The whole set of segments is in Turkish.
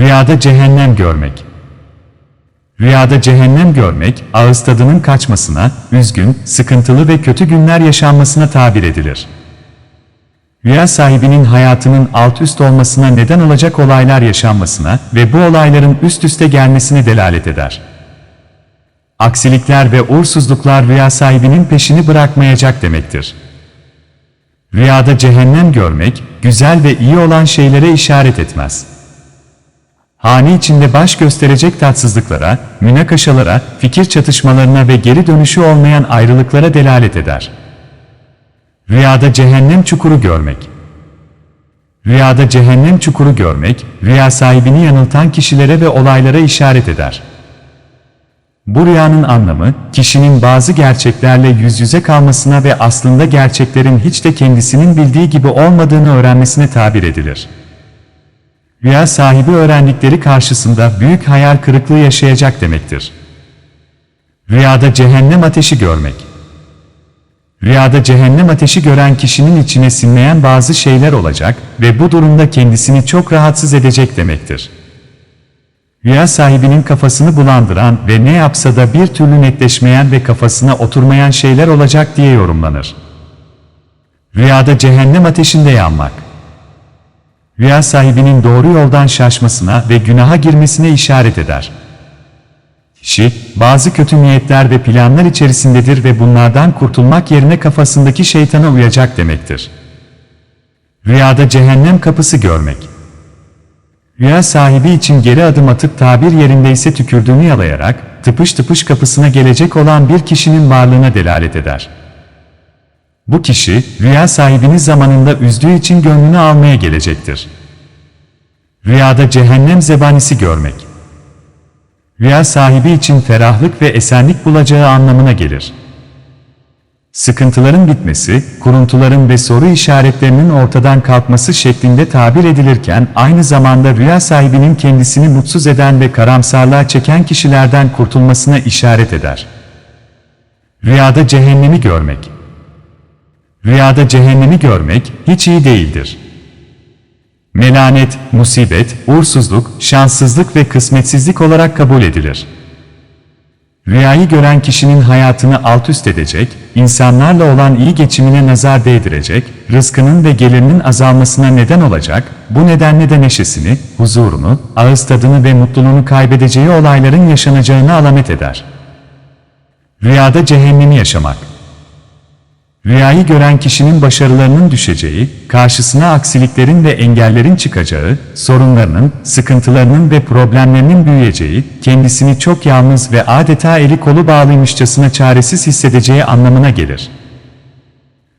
Rüyada cehennem görmek. Rüyada cehennem görmek, ağız tadının kaçmasına, üzgün, sıkıntılı ve kötü günler yaşanmasına tabir edilir. Rüya sahibinin hayatının alt üst olmasına neden olacak olaylar yaşanmasına ve bu olayların üst üste gelmesine delalet eder. Aksilikler ve uğursuzluklar rüya sahibinin peşini bırakmayacak demektir. Rüyada cehennem görmek, güzel ve iyi olan şeylere işaret etmez. Hane içinde baş gösterecek tatsızlıklara, münakaşalara, fikir çatışmalarına ve geri dönüşü olmayan ayrılıklara delalet eder. Rüyada cehennem çukuru görmek. Rüyada cehennem çukuru görmek, rüya sahibini yanıltan kişilere ve olaylara işaret eder. Bu rüyanın anlamı, kişinin bazı gerçeklerle yüz yüze kalmasına ve aslında gerçeklerin hiç de kendisinin bildiği gibi olmadığını öğrenmesine tabir edilir. Rüya sahibi öğrendikleri karşısında büyük hayal kırıklığı yaşayacak demektir. Rüyada cehennem ateşi görmek. Rüyada cehennem ateşi gören kişinin içine sinmeyen bazı şeyler olacak ve bu durumda kendisini çok rahatsız edecek demektir. Rüya sahibinin kafasını bulandıran ve ne yapsa da bir türlü netleşmeyen ve kafasına oturmayan şeyler olacak diye yorumlanır. Rüyada cehennem ateşinde yanmak. Rüya sahibinin doğru yoldan şaşmasına ve günaha girmesine işaret eder. Kişi, bazı kötü niyetler ve planlar içerisindedir ve bunlardan kurtulmak yerine kafasındaki şeytana uyacak demektir. Rüyada cehennem kapısı görmek. Rüya sahibi için geri adım atıp tabir yerindeyse tükürdüğünü yalayarak, tıpış tıpış kapısına gelecek olan bir kişinin varlığına delalet eder. Bu kişi, rüya sahibini zamanında üzdüğü için gönlünü almaya gelecektir. Rüyada cehennem zebanisi görmek. Rüya sahibi için ferahlık ve esenlik bulacağı anlamına gelir. Sıkıntıların bitmesi, kuruntuların ve soru işaretlerinin ortadan kalkması şeklinde tabir edilirken aynı zamanda rüya sahibinin kendisini mutsuz eden ve karamsarlığa çeken kişilerden kurtulmasına işaret eder. Rüyada cehennemi görmek. Rüyada cehennemi görmek hiç iyi değildir. Melanet, musibet, uğursuzluk, şanssızlık ve kısmetsizlik olarak kabul edilir. Rüyayı gören kişinin hayatını alt üst edecek, insanlarla olan iyi geçimine nazar değdirecek, rızkının ve gelirinin azalmasına neden olacak, bu nedenle de neşesini, huzurunu, ağız tadını ve mutluluğunu kaybedeceği olayların yaşanacağını alamet eder. Rüyada cehennemi yaşamak Rüyayı gören kişinin başarılarının düşeceği, karşısına aksiliklerin ve engellerin çıkacağı, sorunlarının, sıkıntılarının ve problemlerinin büyüyeceği, kendisini çok yalnız ve adeta eli kolu bağlıymışçasına çaresiz hissedeceği anlamına gelir.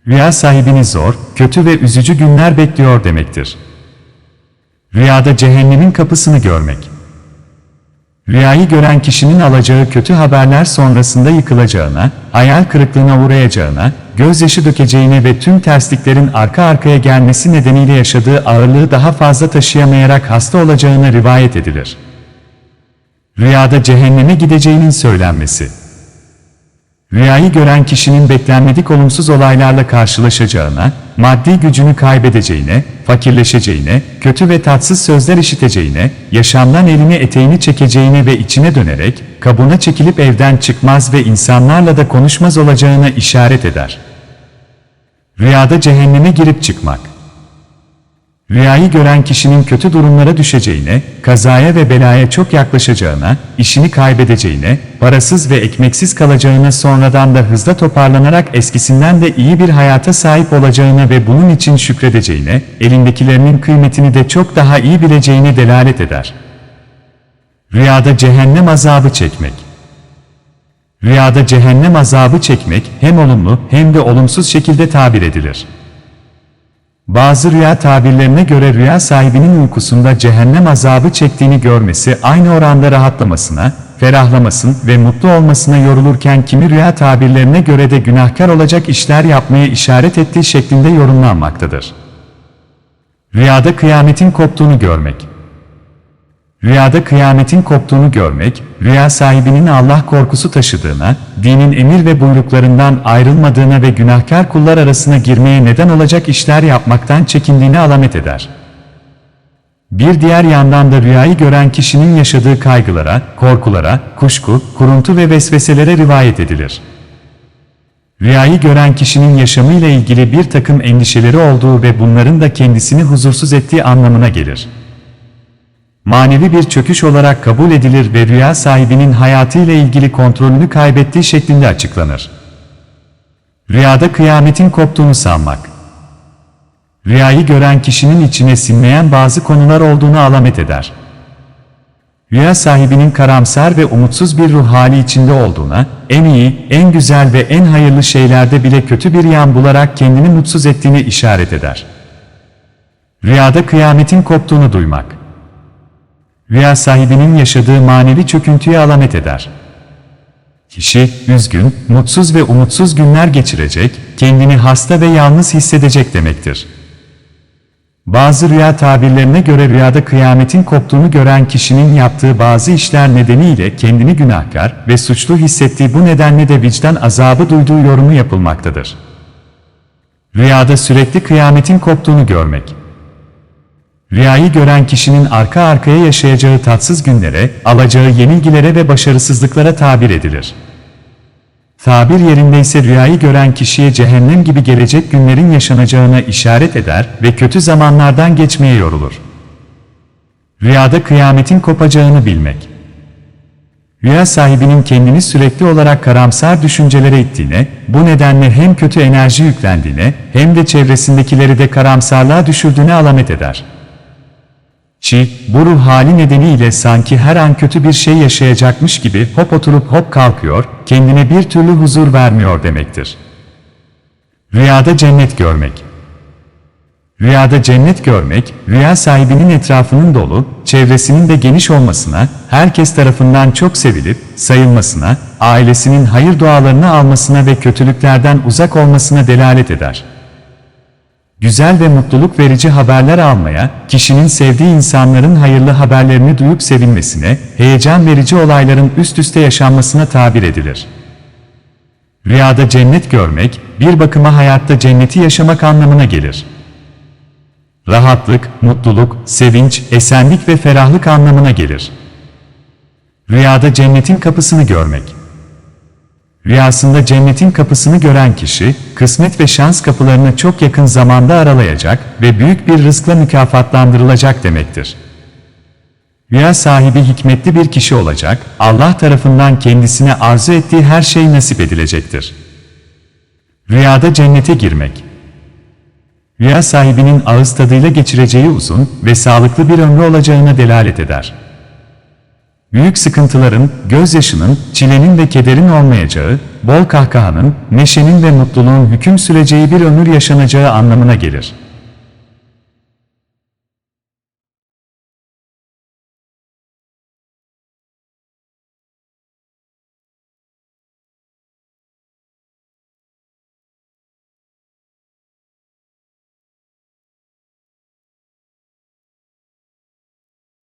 Rüya sahibini zor, kötü ve üzücü günler bekliyor demektir. Rüyada cehennemin kapısını görmek. Rüyayı gören kişinin alacağı kötü haberler sonrasında yıkılacağına, hayal kırıklığına uğrayacağına, gözyaşı dökeceğine ve tüm tersliklerin arka arkaya gelmesi nedeniyle yaşadığı ağırlığı daha fazla taşıyamayarak hasta olacağına rivayet edilir. Rüyada cehenneme gideceğinin söylenmesi. Rüyayı gören kişinin beklenmedik olumsuz olaylarla karşılaşacağına, maddi gücünü kaybedeceğine, fakirleşeceğine, kötü ve tatsız sözler işiteceğine, yaşamdan elini eteğini çekeceğine ve içine dönerek, kabuğuna çekilip evden çıkmaz ve insanlarla da konuşmaz olacağına işaret eder. Rüyada cehenneme girip çıkmak. Rüyayı gören kişinin kötü durumlara düşeceğine, kazaya ve belaya çok yaklaşacağına, işini kaybedeceğine, parasız ve ekmeksiz kalacağına sonradan da hızla toparlanarak eskisinden de iyi bir hayata sahip olacağına ve bunun için şükredeceğine, elindekilerinin kıymetini de çok daha iyi bileceğine delalet eder. Rüyada cehennem azabı çekmek. Rüyada cehennem azabı çekmek hem olumlu hem de olumsuz şekilde tabir edilir. Bazı rüya tabirlerine göre rüya sahibinin uykusunda cehennem azabı çektiğini görmesi aynı oranda rahatlamasına, ferahlamasın ve mutlu olmasına yorulurken kimi rüya tabirlerine göre de günahkar olacak işler yapmaya işaret ettiği şeklinde yorumlanmaktadır. Rüyada kıyametin koptuğunu görmek. Rüyada kıyametin koptuğunu görmek, rüya sahibinin Allah korkusu taşıdığına, dinin emir ve buyruklarından ayrılmadığına ve günahkar kullar arasına girmeye neden olacak işler yapmaktan çekindiğini alamet eder. Bir diğer yandan da rüyayı gören kişinin yaşadığı kaygılara, korkulara, kuşku, kuruntu ve vesveselere rivayet edilir. Rüyayı gören kişinin yaşamıyla ilgili bir takım endişeleri olduğu ve bunların da kendisini huzursuz ettiği anlamına gelir. Manevi bir çöküş olarak kabul edilir ve rüya sahibinin hayatıyla ilgili kontrolünü kaybettiği şeklinde açıklanır. Rüyada kıyametin koptuğunu sanmak. Rüyayı gören kişinin içine sinmeyen bazı konular olduğunu alamet eder. Rüya sahibinin karamsar ve umutsuz bir ruh hali içinde olduğuna, en iyi, en güzel ve en hayırlı şeylerde bile kötü bir yan bularak kendini mutsuz ettiğine işaret eder. Rüyada kıyametin koptuğunu duymak. Rüya sahibinin yaşadığı manevi çöküntüye alamet eder. Kişi, üzgün, mutsuz ve umutsuz günler geçirecek, kendini hasta ve yalnız hissedecek demektir. Bazı rüya tabirlerine göre rüyada kıyametin koptuğunu gören kişinin yaptığı bazı işler nedeniyle kendini günahkar ve suçlu hissettiği bu nedenle de vicdan azabı duyduğu yorumu yapılmaktadır. Rüyada sürekli kıyametin koptuğunu görmek. Rüyayı gören kişinin arka arkaya yaşayacağı tatsız günlere, alacağı yenilgilere ve başarısızlıklara tabir edilir. Tabir yerinde ise rüyayı gören kişiye cehennem gibi gelecek günlerin yaşanacağına işaret eder ve kötü zamanlardan geçmeye yorulur. Rüyada kıyametin kopacağını bilmek. Rüya sahibinin kendini sürekli olarak karamsar düşüncelere ittiğine, bu nedenle hem kötü enerji yüklendiğine, hem de çevresindekileri de karamsarlığa düşürdüğüne alamet eder. Çi, bu ruh hali nedeniyle sanki her an kötü bir şey yaşayacakmış gibi hop oturup hop kalkıyor, kendine bir türlü huzur vermiyor demektir. Rüyada cennet görmek Rüyada cennet görmek, rüya sahibinin etrafının dolu, çevresinin de geniş olmasına, herkes tarafından çok sevilip, sayılmasına, ailesinin hayır dualarını almasına ve kötülüklerden uzak olmasına delalet eder güzel ve mutluluk verici haberler almaya, kişinin sevdiği insanların hayırlı haberlerini duyup sevinmesine, heyecan verici olayların üst üste yaşanmasına tabir edilir. Rüyada cennet görmek, bir bakıma hayatta cenneti yaşamak anlamına gelir. Rahatlık, mutluluk, sevinç, esenlik ve ferahlık anlamına gelir. Rüyada cennetin kapısını görmek. Rüyasında cennetin kapısını gören kişi, kısmet ve şans kapılarını çok yakın zamanda aralayacak ve büyük bir rızkla mükafatlandırılacak demektir. Rüya sahibi hikmetli bir kişi olacak, Allah tarafından kendisine arzu ettiği her şey nasip edilecektir. Rüyada cennete girmek Rüya sahibinin ağız tadıyla geçireceği uzun ve sağlıklı bir ömrü olacağına delalet eder. Büyük sıkıntıların, gözyaşının, çilenin ve kederin olmayacağı, bol kahkahanın, neşenin ve mutluluğun hüküm süreceği bir ömür yaşanacağı anlamına gelir.